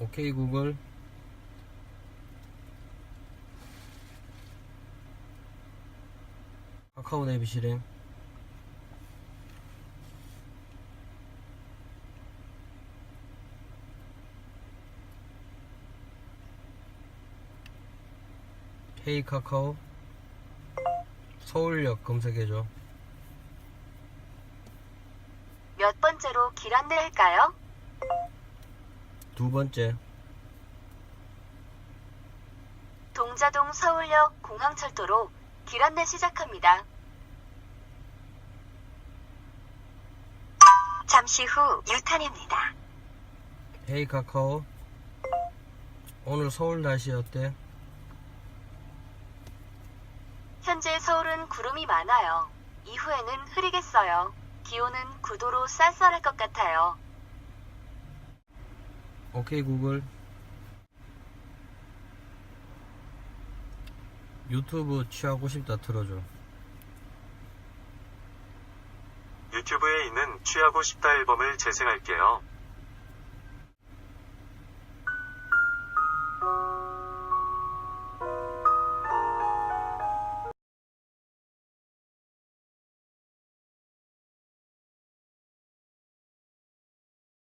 오케이 구글 카카오 내비 실행. 헤이 카카오. 서울역 검색해줘. 몇 번째로 길 안내할까요? 두 번째 동자동 서울역 공항철도로 길 안내 시작합니다. 잠시 후 유턴입니다. 헤이 카카오 오늘 서울 날씨 어때? 현재 서울은 구름이 많아요. 이후에는 흐리겠어요. 기온은 9도로 쌀쌀할 것 같아요. 오케이 구글 유튜브 취하고 싶다 틀어줘 유튜브에 있는 취하고 싶다 앨범을 재생할게요.